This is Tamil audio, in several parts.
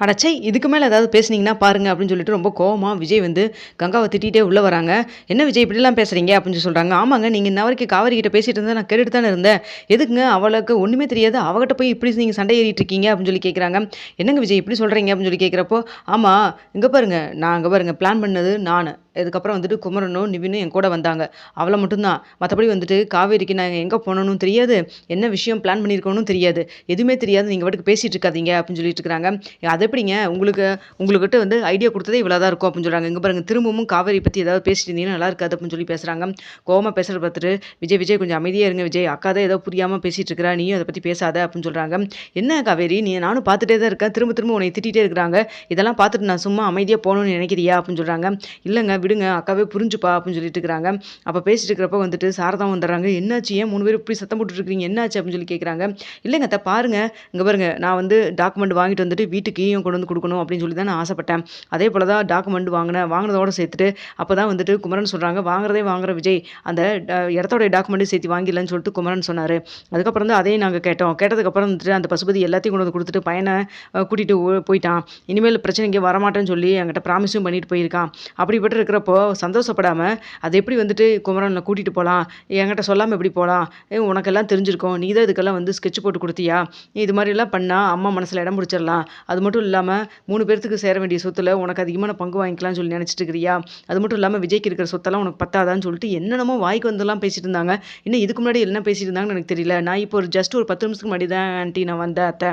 அடச்சை இதுக்கு மேலே ஏதாவது பேசுனீங்கன்னா பாருங்க அப்படின்னு சொல்லிட்டு ரொம்ப கோவமாக விஜய் வந்து கங்காவை திட்டிகிட்டே உள்ளே வராங்க. என்ன விஜய் இப்படிலாம் பேசுகிறீங்க அப்படின்னு சொல்கிறாங்க ஆமாங்க நீங்கள் இன்ன வரைக்கும் காவேரி கிட்ட பேசிகிட்டு இருந்தால் நான் கேட்டுட்டு தானே இருந்தேன். எதுக்குங்க அவளுக்கு ஒன்றுமே தெரியாது. அவகிட்ட போய் இப்படி நீங்கள் சண்டை ஏறிட்டு இருக்கீங்க அப்படின்னு சொல்லி கேட்குறாங்க என்னங்க விஜய் இப்படி சொல்கிறீங்க அப்படின்னு சொல்லி கேட்குறப்போ ஆமாம் இங்கே பாருங்க நான் அங்கே பாருங்க பிளான் பண்ணது நான். இதுக்கப்புறம் வந்துட்டு குமரனும் நிவினும் என் கூட வந்தாங்க. அவளை மட்டும்தான். மற்றபடி வந்துட்டு காவேரிக்கு நாங்கள் எங்கே போனணும் தெரியாது. என்ன விஷயம் பிளான் பண்ணியிருக்கணும் தெரியாது. எதுவுமே தெரியாது. நீங்கள் வாட்டுக்கு பேசிகிட்டு இருக்காதீங்க அப்படின்னு சொல்லிட்டு இருக்கிறாங்க அது எப்படிங்க? உங்களுக்கு உங்கள்கிட்ட வந்து ஐடியா கொடுத்ததே இவ்வளோ தான் இருக்கும் அப்படின்னு சொல்கிறாங்க இங்கே பாருங்கள் திரும்பவும் காவேரி பற்றி ஏதாவது பேசிட்டு இருந்தீங்கன்னா நல்லா இருக்காது அப்படின்னு சொல்லி பேசுகிறாங்க கோவமாக பேசுகிற பார்த்துட்டு விஜய் விஜய் கொஞ்சம் அமைதியாக இருங்க விஜய். அக்கா தான் ஏதோ புரியாமல் பேசிகிட்டு இருக்கிறா. நீயும் அதை பற்றி பேசாத அப்படின்னு சொல்கிறாங்க என்ன காவேரி? நீ நானும் பார்த்துட்டே தான் இருக்கேன். திரும்ப திரும்ப உன்னை திட்டிகிட்டே இருக்கிறாங்க. இதெல்லாம் பார்த்துட்டு நான் சும்மா அமைதியாக போகணும்னு நினைக்கிறியா? அப்படின்னு சொல்கிறாங்க இல்லைங்க விடுங்க அக்காவே புரிஞ்சுப்பா அப்படின்னு சொல்லிட்டு இருக்கிறாங்க. அப்போ பேசிட்டு இருக்கிறப்ப வந்துட்டு சாரதா வந்துடுறாங்க. என்னாச்சு? ஏன் மூணு பேர் இப்படி சத்தம் போட்டுருக்கீங்க என்னாச்சு? அப்படின்னு சொல்லி கேட்குறாங்க இல்லைங்க அத்தை பாருங்க. இங்கே பாருங்க. நான் வந்து டாக்குமெண்ட் வாங்கிட்டு வந்துட்டு வீட்டுக்கு ஈயும் கொண்டு வந்து கொடுக்கணும் அப்படின்னு சொல்லி தான் நான் ஆசைப்பட்டேன். அதே போல் தான் டாக்குமெண்ட் வாங்கினேன். வாங்கினதோட சேர்த்துட்டு அப்போ தான் வந்துட்டு குமரன் சொல்கிறாங்க வாங்குறதே வாங்குற விஜய். அந்த ட- இடத்தோட டாக்குமெண்ட்டையும் சேர்த்து வாங்கிடலன்னு சொல்லிட்டு குமரன் சொன்னார். அதுக்கப்புறம் தான் அதையும் நாங்கள் கேட்டோம். கேட்டதுக்கப்புறம் வந்துட்டு அந்த பசுபதி எல்லாத்தையும் கொண்டு வந்து கொடுத்துட்டு பையனை கூட்டிகிட்டு போயிட்டான். இனிமேல் பிரச்சனை வரமாட்டேன்னு சொல்லி என்கிட்ட ப்ராமிஸும் பண்ணிட்டு போயிருக்கான். அப்படிப்பட்டு இருக்கிறப்போ சந்தோஷப்படாமல் அது எப்படி வந்துட்டு குமரனை கூட்டிகிட்டு போகலாம் என்கிட்ட சொல்லாமல் எப்படி போகலாம் உனக்கெல்லாம் தெரிஞ்சிருக்கும். நீ தான் இதுக்கெல்லாம் வந்து ஸ்கெட்ச் போட்டு கொடுத்தியா? இது மாதிரிலாம் பண்ணால் அம்மா மனசில் இடம் பிடிச்சிடலாம். அது மட்டும் இல்லாமல் மூணு பேர்த்துக்கு சேர வேண்டிய சொத்தில் உனக்கு அதிகமான பங்கு வாங்கிக்கலாம்னு சொல்லி நினச்சிட்டு இருக்கிறியா? அது மட்டும் இல்லாமல் விஜய்க்கு இருக்கிற சொத்தெல்லாம் உனக்கு பத்தாதான்னு சொல்லிட்டு என்னென்னமோ வாய்க்கு வந்தெல்லாம் பேசிட்டு இருந்தாங்க. இன்னும் இதுக்கு முன்னாடி என்ன பேசிட்டு இருந்தாங்கன்னு எனக்கு தெரியல. நான் இப்போ ஒரு ஜஸ்ட் ஒரு பத்து நிமிஷத்துக்கு முன்னாடி தான் ஆண்டி நான் வந்தேன் அத்தை.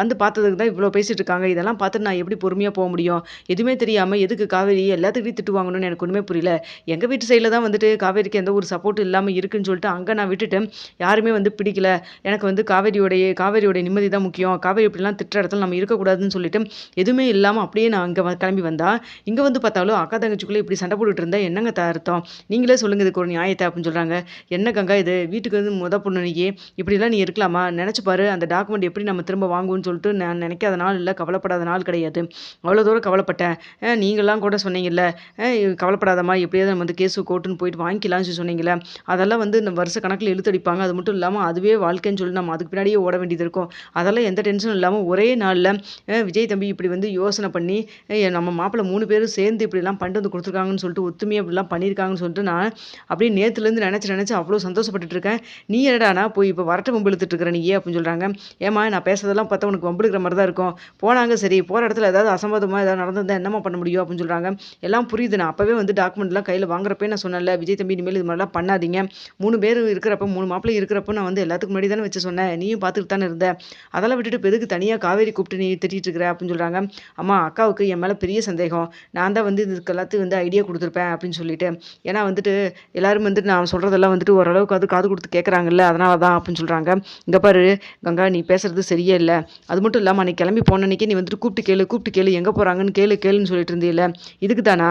வந்து பார்த்ததுக்கு தான் இவ்வளோ பேசிட்டு இருக்காங்க. இதெல்லாம் பார்த்துட்டு நான் எப்படி பொறுமையாக போக முடியும்? எதுவுமே தெரியாமல் எதுக்கு காவேரி எல்லாத்துக்கிட்டையும் திட்டு வாங்கணும்னு எனக்கு ஒன்றுமே புரியல. எங்கள் வீட்டு சைடில் தான் வந்துட்டு காவேரிக்கு எந்த ஒரு சப்போர்ட் இல்லாமல் இருக்குன்னு சொல்லிட்டு அங்கே நான் விட்டுட்டேன். யாருமே வந்து பிடிக்கல. எனக்கு வந்து காவேரியோடைய காவேரியோடைய நிம்மதி தான் முக்கியம். காவேரி இப்படிலாம் திட்டுற இடத்துல நம்ம இருக்கக்கூடாதுன்னு சொல்லிட்டு எதுவுமே இல்லாமல் அப்படியே நான் அங்கே கிளம்பி வந்தா இங்கே வந்து பார்த்தாலும் அக்கா தங்கச்சிக்குள்ளே இப்படி சண்டை போட்டுட்டு இருந்தால் என்னங்க த அர்த்தம்? நீங்களே சொல்லுங்கள் இதுக்கு ஒரு நியாயத்தை அப்படின்னு சொல்கிறாங்க என்ன கங்கா இது? வீட்டுக்கு வந்து முத பொண்ணு நீ இப்படிலாம் நீ இருக்கலாமா? நினச்சி பாரு அந்த டாக்குமெண்ட் எப்படி நம்ம திரும்ப வாங்குவோம்னு சொல்லிட்டு நான் நினைக்காத நாள் இல்லை கவலைப்படாத நாள் கிடையாது. அவ்வளோ தூரம் கவலைப்பட்டேன். நீங்களாம் கூட சொன்னீங்கல்ல. கவலைப்படாதம்மா எப்படியாவது நம்ம வந்து கேஸு கோர்ட்டுன்னு போயிட்டு வாங்கிக்கலாம்னு சொல்லி சொன்னீங்களே அதெல்லாம் வந்து இந்த வருஷ கணக்கில் இழுத்தடிப்பாங்க அது மட்டும் இல்லாமல் அதுவே வாழ்க்கைன்னு சொல்லி நம்ம அதுக்கு பின்னாடியே ஓட வேண்டியது இருக்கும். அதெல்லாம் எந்த டென்ஷனும் இல்லாமல் ஒரே நாளில் விஜய் தம்பி இப்படி வந்து யோசனை பண்ணி நம்ம மாப்பிள்ளை மூணு பேரும் சேர்ந்து இப்படிலாம் பண்ணிட்டு வந்து கொடுத்துருக்காங்கன்னு சொல்லிட்டு ஒத்துமையாக அப்படிலாம் பண்ணியிருக்காங்கன்னு சொல்லிட்டு நான் அப்படியே நேற்றுலேருந்து நினச்சி நினச்சி அவ்வளோ சந்தோஷப்பட்டுட்டு இருக்கேன். நீ என்னடானா போய் இப்போ வரட்ட வம்பு இழுத்துட்டு நீ நீ அப்படின்னு சொல்கிறாங்க ஏமா நான் பேசுறதெல்லாம் பார்த்தா உனக்கு வம்பு மாதிரி தான் இருக்கும். போனாங்க சரி போகிற இடத்துல ஏதாவது அசம்பாதமாக ஏதாவது நடந்திருந்தா என்னம்மா பண்ண முடியும் அப்படின்னு சொல்கிறாங்க எல்லாம் புரியுது. நான் அப்போ அப்போவே வந்து டாக்குமெண்ட்லாம் கையில் வாங்குறப்பே நான் சொன்னேன்ல விஜய் தம்பி இனிமேல் இது மாதிரிலாம் பண்ணாதீங்க. மூணு பேர் இருக்கிறப்ப மூணு மாப்பிள்ளை இருக்கிறப்ப நான் வந்து எல்லாத்துக்கும் முன்னாடி தானே வச்சு சொன்னேன். நீயும் பார்த்துட்டு தானே இருந்த. அதெல்லாம் விட்டுட்டு இப்போ எதுக்கு தனியாக காவேரி கூப்பிட்டு நீ திட்டிகிட்டு இருக்கிற அப்படின்னு சொல்கிறாங்க அம்மா அக்காவுக்கு என் மேலே பெரிய சந்தேகம். நான் தான் வந்து இதுக்கு எல்லாத்தையும் வந்து ஐடியா கொடுத்துருப்பேன் அப்படின்னு சொல்லிட்டு. ஏன்னா வந்துட்டு எல்லாரும் வந்துட்டு நான் சொல்கிறதெல்லாம் வந்துட்டு ஓரளவுக்கு அது காது கொடுத்து கேட்குறாங்கல்ல அதனால தான் அப்படின்னு சொல்கிறாங்க இங்கே பாரு கங்கா நீ பேசுறது சரியே இல்லை. அது மட்டும் இல்லாமல் அன்னைக்கு கிளம்பி போன அன்னைக்கே நீ வந்துட்டு கூப்பிட்டு கேளு கூப்பிட்டு கேளு எங்கே போகிறாங்கன்னு கேளு கேளுன்னு சொல்லிட்டு இருந்தீல்ல. இதுக்கு தானா?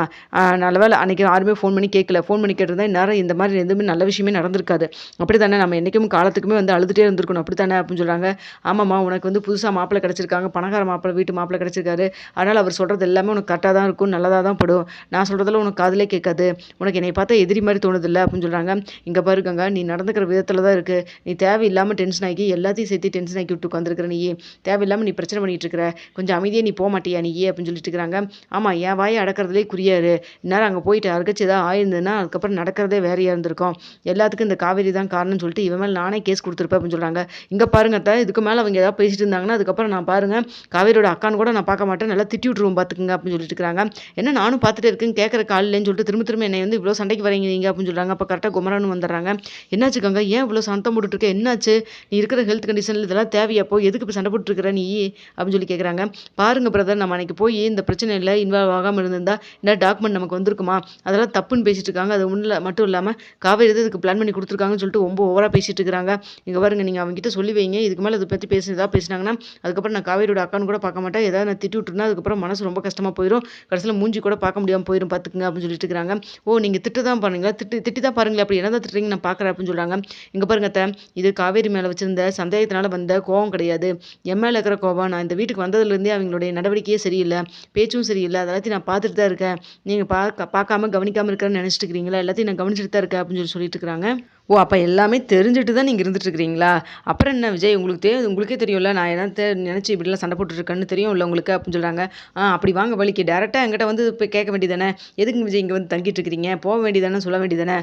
நல்ல வேலை அன்னைக்கு யாருமே ஃபோன் பண்ணி கேட்கல ஃபோன் பண்ணி கேட்டிருந்தா நேரம் இந்த மாதிரி எதுவுமே நல்ல விஷயமே நடந்திருக்காது. அப்படி தானே நம்ம என்றைக்கும் காலத்துக்குமே வந்து அழுதுகிட்டே இருந்திருக்கணும். அப்படி தானே அப்படின்னு சொல்கிறாங்க ஆமாம்மா உனக்கு வந்து புதுசாக மாப்பிள்ளை கிடச்சிருக்காங்க. பணக்கார மாப்பிள்ளை வீட்டு மாப்பிள்ளை கிடச்சிருக்காரு. அதனால் அவர் சொல்கிறது எல்லாமே உனக்கு கரெக்டாக தான் இருக்கும் நல்லதாக தான் படும். நான் சொல்கிறதெல்லாம் உனக்கு காதலே கேட்காது. உனக்கு என்னை பார்த்தா எதிரி மாதிரி தோணுதில்ல அப்படின்னு சொல்கிறாங்க இங்கே பாருக்கங்க நீ நடந்துக்கிற விதத்தில் தான் இருக்குது நீ தேவையில்லாமல் டென்ஷன் ஆகி எல்லாத்தையும் சேர்த்து டென்ஷன் ஆக்கி விட்டு உட்காந்துருக்கிற நீ தேவையில்லாமல் நீ பிரச்சனை பண்ணிகிட்டு இருக்கிற. கொஞ்சம் அமைதியாக நீ போக மாட்டியா நீ அப்படின்னு சொல்லிட்டு இருக்கிறாங்க. ஆமாம் என் வாயை அடக்கிறதுலே குறியாரு. இந்நேரம் அங்கே போயிட்டு அரைச்சி ஏதாவது ஆயிருந்ததுன்னா அதுக்கப்புறம் நடக்கிறதே வேறையாக இருந்திருக்கும். எல்லாத்துக்கும் இந்த காவேரி தான் காரணம்னு சொல்லிட்டு இவன் மேலே நானே கேஸ் கொடுத்துருப்பேன் அப்படின்னு சொல்கிறாங்க இங்கே பாருங்க அத்தை, இதுக்கு மேலே அவங்க ஏதாவது பேசிட்டு இருந்தாங்கன்னா அதுக்கப்புறம் நான் பாருங்க காவேரியோட அக்கான்னு கூட நான் பார்க்க மாட்டேன். நல்லா திட்டி விட்ருவோம் பார்த்துக்குங்க அப்படின்னு சொல்லிட்டு இருக்கிறாங்க. என்ன நானும் பார்த்துட்டு இருக்கேன் கேட்குற காலையிலன்னு சொல்லிட்டு திரும்ப திரும்ப என்னை வந்து இவ்வளோ சண்டைக்கு வரீங்க நீங்கள் அப்படின்னு சொல்கிறாங்க அப்போ கரெக்டாக குமரன் வந்துடுறாங்க. என்னாச்சு கங்கா? ஏன் இவ்வளோ சந்தம் போட்டுட்டுருக்க? என்னாச்சு? நீ இருக்கிற ஹெல்த் கண்டிஷனில் இதெல்லாம் தேவையாப்போ எதுக்கு இப்போ சண்டை போட்டுருக்கிற நீ? அப்படின்னு சொல்லி கேட்குறாங்க பாருங்கள் பிரதர் நம்ம அன்னைக்கு போய் இந்த பிரச்சனையில் இன்வால்வ் ஆகாமல் இருந்திருந்தா இந்த டாக்குமெண்ட் நமக்கு வந்திருக்குமா? அதெல்லாம் தப்புன்னு பேசிட்டு இருக்காங்க அது ஒன்றும் மட்டும் இல்லாமல் காவேரி தான் இதுக்கு பிளான் பண்ணி கொடுத்துருக்காங்கன்னு சொல்லிட்டு ரொம்ப ஓவராக பேசிட்டு இருக்கிறாங்க. இங்கே பாருங்க நீங்கள் அவங்ககிட்ட சொல்லி வைங்க. இதுக்கு மேலே இதை பற்றி பேசுனதா பேசினாங்கன்னா அதுக்கப்புறம் நான் காவேரியோட அக்கான்னு கூட பார்க்க மாட்டேன். ஏதாவது நான் திட்டி விட்டுருந்தா அதுக்கப்புறம் மனசு ரொம்ப கஷ்டமாக போயிடும் கடைசியில் மூஞ்சி கூட பார்க்க முடியாமல் போயிடும் பார்த்துக்குங்க அப்படின்னு சொல்லிட்டு இருக்காங்க ஓ நீங்கள் திட்டு தான் பாருங்களா திட்டு திட்டி தான் பாருங்களேன் அப்படி என்ன தான் திட்டுறீங்க நான் பார்க்குறேன் அப்படின்னு சொல்கிறாங்க இங்கே பாருங்க இது காவேரி மேலே வச்சிருந்த சந்தேகத்தினால வந்த கோவம் கிடையாது. என் மேலே இருக்கிற கோவம் நான் இந்த வீட்டுக்கு வந்ததுலேருந்தே அவங்களுடைய நடவடிக்கையே சரியில்லை. பேச்சும் சரியில்லை. அதெல்லாத்தையும் நான் பார்த்துட்டு தான் இருக்கேன். நீங்கள் பா பார்க்க பார்க்காம கவனிக்காமல் இருக்கிறேன்னு நினச்சிட்டு இருக்கிறீங்களா? எல்லாத்தையும் நான் கவனிச்சுட்டு தான் இருக்கேன் அப்படின்னு சொல்லி சொல்லிட்டு இருக்கிறாங்க. ஓ! அப்போ எல்லாமே தெரிஞ்சுட்டு தான் நீங்கள் இருந்துட்டு இருக்கிறீங்களா? அப்புறம் என்ன விஜய் உங்களுக்கு தெரியும் உங்களுக்கே தெரியும்ல, நான் என்ன என்னத்த நினச்சி இப்படிலாம் சண்டை போட்டுட்டுருக்கேன்னு தெரியும்ல உங்களுக்கு அப்படின்னு சொல்கிறாங்க ஆ அப்படி வாங்க வழிக்கு டேரெக்டாக எங்கிட்ட வந்து இப்போ கேட்க வேண்டியது தானே. விஜய் இங்கே வந்து தங்கிட்டு இருக்கிறீங்க? போக வேண்டியதானே சொல்ல வேண்டியது தானே.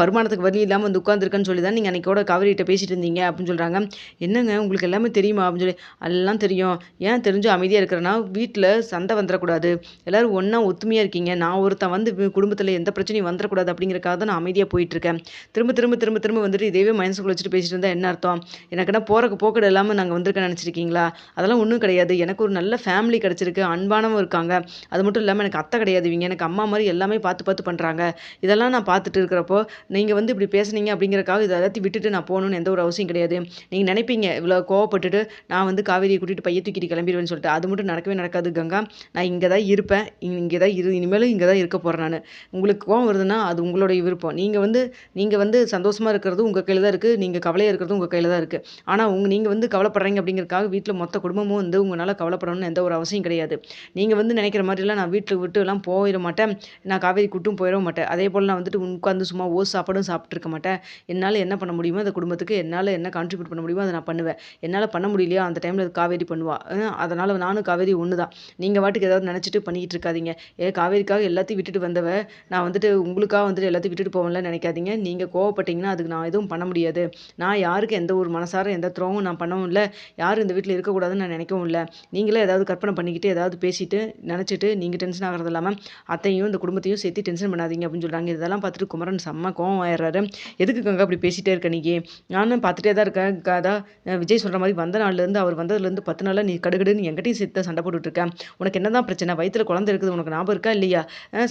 வருமானத்துக்கு வழி இல்லாமல் வந்து உட்காந்துருக்கேன்னு சொல்லி தான் நீங்கள் அன்றைக்கோட கூட பேசிட்டு இருந்தீங்க அப்படின்னு சொல்கிறாங்க என்னங்க உங்களுக்கு எல்லாமே தெரியுமா? அப்படின்னு சொல்லி, எல்லாம் தெரியும். ஏன் தெரிஞ்சும் அமைதியாக இருக்கிறேன்னா, வீட்டில் சண்டை வந்துடக்கூடாது எல்லோரும் ஒன்றா ஒத்துமையாக இருக்கீங்க. நான் ஒருத்தன் வந்து குடும்பத்தில் எந்த பிரச்சனையும் வந்துடக்கூடாது அப்படிங்கிறக்காக தான் நான் அமைதியாக போயிட்டுருக்கேன். திரும்ப திரும்ப திரும்ப திரும்ப திரும்ப வந்துட்டு இதேவே மனசுக்குள்ள வச்சுட்டு பேசிட்டு இருந்தால் என்ன அர்த்தம்? எனக்குன்னா போறக்கு போக்கடு இல்லாமல் நாங்கள் வந்திருக்கேன்னு நினச்சிருக்கீங்களா அதெல்லாம் ஒன்றும் கிடையாது. எனக்கு ஒரு நல்ல ஃபேமிலி கிடச்சிருக்கு அன்பானவும் இருக்காங்க. அது மட்டும் இல்லாமல் எனக்கு அத்தை கிடையாது இவங்க எனக்கு அம்மா மாதிரி எல்லாமே பார்த்து பார்த்து பண்ணுறாங்க இதெல்லாம் நான் பார்த்துட்டு இருக்கிறப்போ, நீங்கள் வந்து இப்படி பேசுனீங்க அப்படிங்கிறக்காக இதை எல்லாத்தையும் விட்டுட்டு நான் போகணும்னு எந்த ஒரு அவசியம் கிடையாது. நீங்கள் நினைப்பீங்க இவ்வளோ கோவப்பட்டுட்டு நான் வந்து காவேரியை கூட்டிட்டு பைய தூக்கிட்டு கிளம்பிடுவேன்னு சொல்லிட்டு. அது மட்டும் நடக்கவே நடக்காது கங்கா. நான் இங்கே தான் இருப்பேன். இங்கே தான் இரு இனிமேலும் இங்கே தான் இருக்க போகிறேன் நான் உங்களுக்கு கோவம் வருதுன்னா, அது உங்களுடைய விருப்பம். நீங்கள் வந்து நீங்கள் வந்து சந்தோஷம் இருக்கிறது உங்கள் கையில் தான் இருக்குது நீங்கள் கவலையாக இருக்கிறதும் உங்கள் கையில் தான் இருக்குது ஆனால் உங்கள் நீங்கள் வந்து கவலைப்படுறீங்க அப்படிங்கிறதுக்காக வீட்டில் மொத்த குடும்பமும் வந்து உங்களால் கவலைப்படணும்னு எந்த ஒரு அவசியம் கிடையாது. நீங்கள் வந்து நினைக்கிற மாதிரிலாம் நான் வீட்ட விட்டுலாம் போயிட மாட்டேன். நான் காவேரி கூட்டும் போயிட மாட்டேன். அதே போல் நான் வந்துட்டு உட்காந்து சும்மா ஓஸ் சாப்பாடும் சாப்பிட்ருக்க மாட்டேன். என்னால் என்ன பண்ண முடியுமோ அந்த குடும்பத்துக்கு என்னால் என்ன கான்ட்ரிபியூட் பண்ண முடியுமோ அதை நான் பண்ணுவேன். என்னால் பண்ண முடியலையா, அந்த டைம்ல காவேரி பண்ணுவா. அதனால் நானும் காவேரி ஒன்று தான். நீங்கள் பாட்டுக்கு ஏதாவது நினச்சிட்டு பண்ணிக்கிட்டு இருக்காதீங்க. ஏ காவேரிக்காக எல்லாத்தையும் விட்டுட்டு வந்தவ, நான் வந்துட்டு உங்களுக்காக வந்துட்டு எல்லாத்தையும் விட்டுட்டு போவேன்ல நினைக்காதீங்க நீங்கள் கோவப்பட்டீங்கன்னா, அதுக்கு நான் எதுவும் பண்ண முடியாது. நான் யாருக்கும் எந்த ஒரு மனசார எந்த துரோகமும் நான் பண்ணவும் இல்லை யாரும் இந்த வீட்டில் இருக்கக்கூடாதுன்னு நான் நினைக்கவும் இல்லை நீங்களே ஏதாவது கற்பனை பண்ணிக்கிட்டு, ஏதாவது பேசிட்டு, நினச்சிட்டு நீங்கள் டென்ஷன் ஆகிறது இல்லாமல் அத்தையும் இந்த குடும்பத்தையும் சேர்த்து டென்ஷன் பண்ணாதீங்க அப்படின்னு சொல்கிறாங்க இதெல்லாம் பார்த்துட்டு குமரன் செம்ம கோவம் ஆயிடுறாரு. எதுக்கு கங்க அப்படி பேசிகிட்டே இருக்க நீயி? நானும் பார்த்துட்டே தான் இருக்கேன். அதான் விஜய் சொல்கிற மாதிரி வந்த நாள்லேருந்து, அவர் வந்ததுலேருந்து பத்து நாளில் நீ கடுகடுன்னு எங்கிட்டையும் சேர்த்து தான் சண்டை போட்டுட்ருக்கேன் உனக்கு உனக்கு என்னதான் பிரச்சனை? வயிற்றில் குழந்தை இருக்குது. உனக்கு ஞாபகம் இருக்கா இல்லையா?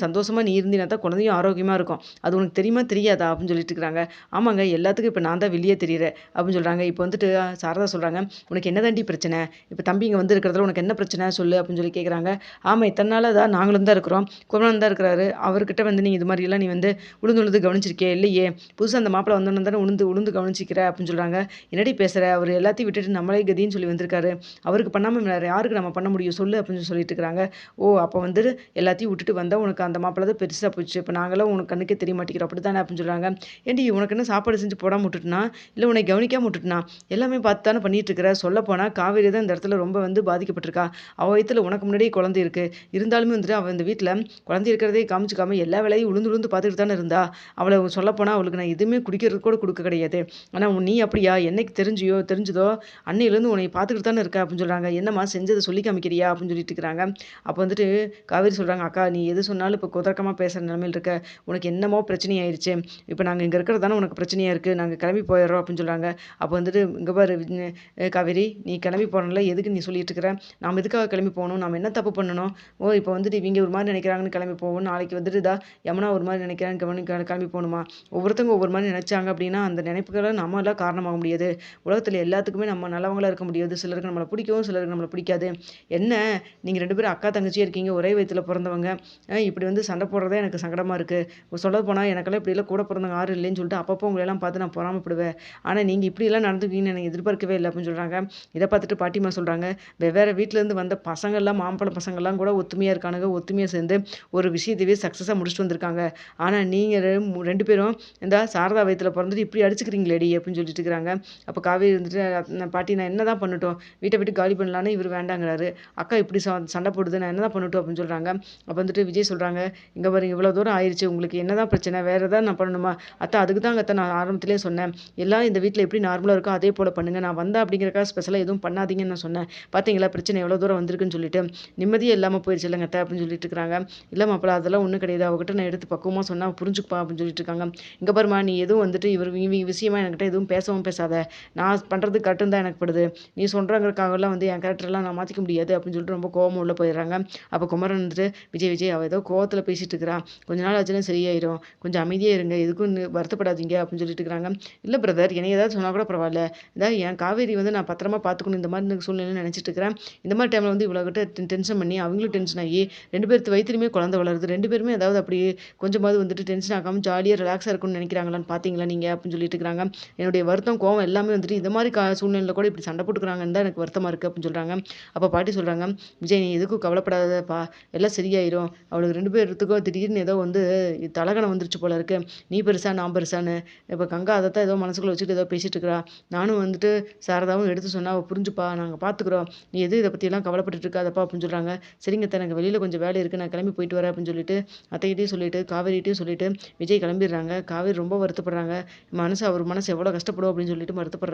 சந்தோஷமாக நீ இருந்தீனா தான் குழந்தையும் ஆரோக்கியமாக இருக்கும். அது உனக்கு தெரியுமா தெரியாதா? அப்படின்னு சொல்லிட்டு இருக்கிறாங்க. ஆமாங்க எல்லாத்துக்கும் இப்போ நான் தான் வெளியே தெரியிறேன் அப்படின்னு சொல்கிறாங்க இப்போ வந்துட்டு சாரதா சொல்கிறாங்க உனக்கு என்னதாண்டி பிரச்சனை? இப்போ தம்பி இங்கே வந்து இருக்கிறதுல உனக்கு என்ன பிரச்சனை சொல்லு அப்படின்னு சொல்லி கேட்குறாங்க. ஆமாம் இத்தனை நாளாக தான் நாங்களும் தான் இருக்கிறோம். குமரன் தான் இருக்கிறாரு. அவர்கிட்ட வந்து நீ இது மாதிரியெல்லாம் நீ வந்து உளுந்து உளுந்து கவனிச்சிருக்கே இல்லையே. புதுசாக அந்த மாப்பிள வந்தோன்னு தானே உளுந்து உளுந்து கவனிச்சிக்கிற அப்படின்னு சொல்கிறாங்க என்னடி பேசுகிற அவர் எல்லாத்தையும் விட்டுட்டு நம்மளே கதின்னு சொல்லி வந்திருக்காரு. அவருக்கு பண்ணாமல் யாருக்கு நம்ம பண்ண முடியும் சொல்லு அப்படின்னு சொல்லிட்டு இருக்கிறாங்க. ஓ! அப்போ வந்து எல்லாத்தையும் விட்டுட்டு வந்தால் உனக்கு அந்த மாப்பிள தான் பெருசாக போச்சு. இப்போ நாங்களாம் உனக்கு கண்ணுக்கே தெரிய மாட்டேங்கிறோம் அப்படித்தானே அப்படின்னு சொல்கிறாங்க ஏன்டி உனக்கு டக்குன்னு சாப்பாடு செஞ்சு போடாமல் விட்டுட்டனா? இல்லை உன்னை கவனிக்காமல் விட்டுட்டுனா எல்லாமே பார்த்து தானே பண்ணிட்டு இருக்கிற. காவேரி தான் இந்த இடத்துல ரொம்ப வந்து பாதிக்கப்பட்டிருக்கா. அவ வயத்தில் உனக்கு முன்னாடியே குழந்தை இருக்கு. இருந்தாலுமே வந்துட்டு அவள் இந்த வீட்டில் குழந்தை இருக்கிறதே காமிச்சுக்காம எல்லா வேலையும் உளுந்து உளுந்து பார்த்துக்கிட்டு தானே இருந்தா. அவள சொல்லப்போனா அவளுக்கு நான் எதுவுமே குடிக்கிறதுக்கு கூட கொடுக்க கிடையாது. ஆனால் நீ அப்படியா? என்னைக்கு தெரிஞ்சியோ தெரிஞ்சதோ அன்னையிலேருந்து உன்னை பார்த்துக்கிட்டு தானே இருக்க அப்படின்னு சொல்கிறாங்க என்னம்மா செஞ்சதை சொல்லி காமிக்கிறியா? அப்படின்னு சொல்லிட்டு இருக்கிறாங்க. அப்போ வந்துட்டு காவேரி சொல்கிறாங்க அக்கா நீ எது சொன்னாலும் இப்போ குதர்க்கமாக பேசுகிற நிலமையில் இருக்க. உனக்கு என்னமோ பிரச்சனை ஆயிடுச்சு இப்போ நாங்கள் இங்கே இருக்கிறது தானே உனக்கு பிரச்சனையாக இருக்குது நாங்கள் கிளம்பி போயிடுறோம் அப்படின்னு சொல்கிறாங்க அப்போ வந்துட்டு இங்கே பாரு காவேரி நீ கிளம்பி போறன்ல எதுக்கு நீ சொல்லிட்டு இருக்கிற? நாம எதுக்காக கிளம்பி போகணும் நாம் என்ன தப்பு பண்ணணும்? ஓ! இப்போ வந்துட்டு இவங்க ஒரு மாதிரி நினைக்கிறாங்கன்னு கிளம்பி போவோம். நாளைக்கு வந்துட்டு இதா யமுனா ஒரு மாதிரி நினைக்கிறான்னு கவனி கிளம்பி போகணுமா ஒவ்வொருத்தவங்க ஒவ்வொரு மாதிரி நினைச்சாங்க அப்படின்னா, அந்த நினைப்புகள நம்மளால் காரணமாக முடியாது. உலகத்தில் எல்லாத்துக்குமே நம்ம நல்லவங்களா இருக்க முடியாது. சிலருக்கு நம்மளை பிடிக்கும், சிலருக்கு நம்மள பிடிக்காது. என்ன நீங்கள் ரெண்டு பேரும் அக்கா, தங்கச்சியாக இருக்கீங்க. ஒரே வயத்தில் பிறந்தவங்க இப்படி வந்து சண்டை போடுறதே எனக்கு சங்கடமாக இருக்குது சொல்ல சொல்லப்போனா எனக்கெல்லாம் இப்படிலாம் கூட பிறந்தவங்க யாரும் இல்லைன்னு சொல்லிட்டு அப்பப்போ உங்களெல்லாம் பார்த்து நான் பொறாமைப்படுவேன். ஆனால் நீங்கள் இப்படியெல்லாம் நடந்துக்குவீங்கன்னு எனக்கு எதிர்பார்க்கவே இல்லை அப்படின்னு சொல்கிறாங்க இதை பார்த்துட்டு பாட்டிமா சொல்கிறாங்க வெவ்வேறு வீட்டிலேருந்து வந்த பசங்கள்லாம் மாம்பழ பசங்கள்லாம் கூட ஒத்துமையாக இருக்கானுங்க. ஒத்துமையாக சேர்ந்து ஒரு விஷயத்தையே சக்ஸஸாக முடிச்சுட்டு வந்திருக்காங்க. ஆனால் நீங்கள் ரெண்டு பேரும் இந்தா சாரதா வயத்தில் பிறந்துட்டு இப்படி அடிச்சுக்கிறீங்களேடி அப்படின்னு சொல்லிட்டு இருக்கிறாங்க. அப்போ காவேரி வந்துட்டு பாட்டி நான் என்னதான் பண்ணட்டும்? வீட்டை விட்டு காலி பண்ணலான்னு இவர் வேண்டாங்கிறாரு. அக்கா இப்படி சண்டை போடுது. நான் என்னதான் பண்ணட்டும் அப்படின்னு சொல்கிறாங்க அப்போ வந்துட்டு விஜய் சொல்கிறாங்க இங்கே பாருங்க இவ்வளோ தூரம் ஆயிடுச்சு உங்களுக்கு என்ன தான் பிரச்சனை? வேறு ஏதாவது நான் பண்ணணுமா? அத்தை அதுக்கு தாங்க புத்தகத்தை நான் ஆரம்பத்திலேயே சொன்னேன். எல்லாம் இந்த வீட்டில் எப்படி நார்மலாக இருக்கோ அதே போல் பண்ணுங்கள் நான் வந்தேன் அப்படிங்கிறக்கா ஸ்பெஷலாக எதுவும் பண்ணாதீங்கன்னு நான் சொன்னேன். பார்த்தீங்களா பிரச்சனை எவ்வளோ தூரம் வந்திருக்குன்னு சொல்லிட்டு. நிம்மதியே இல்லாமல் போயிடுச்சு இல்லைங்க அப்படின்னு சொல்லிட்டு இருக்கிறாங்க. இல்லை மாப்பிள்ள அதெல்லாம் ஒன்றும் கிடையாது. அவகிட்ட நான் எடுத்து பக்குவமாக சொன்னால் புரிஞ்சுப்பா அப்படின்னு சொல்லிட்டு இருக்காங்க. இங்கே பாரும்மா நீ எதுவும் வந்துட்டு இவர் இவங்க விஷயமா என்கிட்ட எதுவும் பேசவும் பேசாத. நான் பண்ணுறது கரெக்ட்டுன்னு தான் எனக்கு படுது. நீ சொல்றங்கிறதுக்காகலாம் வந்து என் கேரக்டர்லாம் நான் மாற்றிக்க முடியாது அப்படின்னு சொல்லிட்டு ரொம்ப கோவமா உள்ள போயிடுறாங்க. அப்போ குமரன் வந்துட்டு விஜய் விஜய் அவள் ஏதோ கோவத்தில் பேசிகிட்டு இருக்கிறான் கொஞ்ச நாள் ஆச்சுன்னா சரியாயிடும் கொஞ்சம் அமைதியாக இருங்க. எதுக்கும் வருத்தப்படாதீங்க அப்படின்னு சொல்லிட்டு இருக்கிறாங்க. இல்லை பிரதர் என்னை ஏதாவது சொன்னால் கூட பரவாயில்ல. இதான் என் காவேரி வந்து நான் பத்திரமா பார்த்துக்கணும் இந்த மாதிரி சூழ்நிலை நினச்சிட்டு இருக்கிறேன். இந்த மாதிரி டைமில் வந்து இவ்வளோ கிட்ட டென்ஷன் பண்ணி அவங்களும் டென்ஷன் ஆகி ரெண்டு பேர்த்து வயிற்றுலையுமே குழந்தை வளருது. ரெண்டு பேருமே ஏதாவது அப்படி கொஞ்சமாவது வந்துட்டு டென்ஷன் ஆகாமல் ஜாலியாக ரிலாக்ஸாக இருக்கணும்னு நினைக்கிறாங்களான்னு பார்த்தீங்களா நீங்கள் அப்படின்னு சொல்லிட்டு இருக்கிறாங்க. என்னுடைய வருத்தம், கோவம் எல்லாமே வந்துட்டு இந்த மாதிரி கா சூழ்நிலையில் கூட இப்படி சண்டை போட்டுக்கிறாங்கன்னு தான் எனக்கு வருத்தமாக இருக்கு அப்படின்னு சொல்கிறாங்க அப்போ பாட்டி சொல்கிறாங்க விஜய் நீ எதுக்கும் கவலைப்படாதப்பா. எல்லாம் சரியாயிரும். அவளுக்கு ரெண்டு பேர்த்துக்கும் திடீர்னு ஏதோ வந்து தலகணம் வந்துருச்சு போல இருக்கு. நீ பெருசா நான் பெருசான்னு. இப்போ கங்கா அதை தான் ஏதோ மனசுக்குள்ளே வச்சுட்டு ஏதோ பேசிகிட்டு இருக்கிறா. நானும் வந்துட்டு சாரதாவும் எடுத்து சொன்னால் அவள் புரிஞ்சுப்பா நாங்கள் பார்த்துக்குறோம் நீ எது இதை பற்றியெல்லாம் கவலைப்பட்டுட்டு இருக்காதப்பா அப்படின்னு சொல்கிறாங்க சரிங்க அத்தை எனக்கு வெளியில் கொஞ்சம் வேலை இருக்குது நான் கிளம்பி போயிட்டு வரேன் அப்படின்னு சொல்லிட்டு அத்தைகிட்டையும் சொல்லிட்டு காவேரிகிட்டையும் சொல்லிட்டு விஜய் கிளம்பிடுறாங்க. காவேரி ரொம்ப வருத்தப்படுறாங்க. மனசு அவர் மனசு எவ்வளோ கஷ்டப்படும் அப்படின்னு சொல்லிட்டு வருத்தப்படுறாங்க.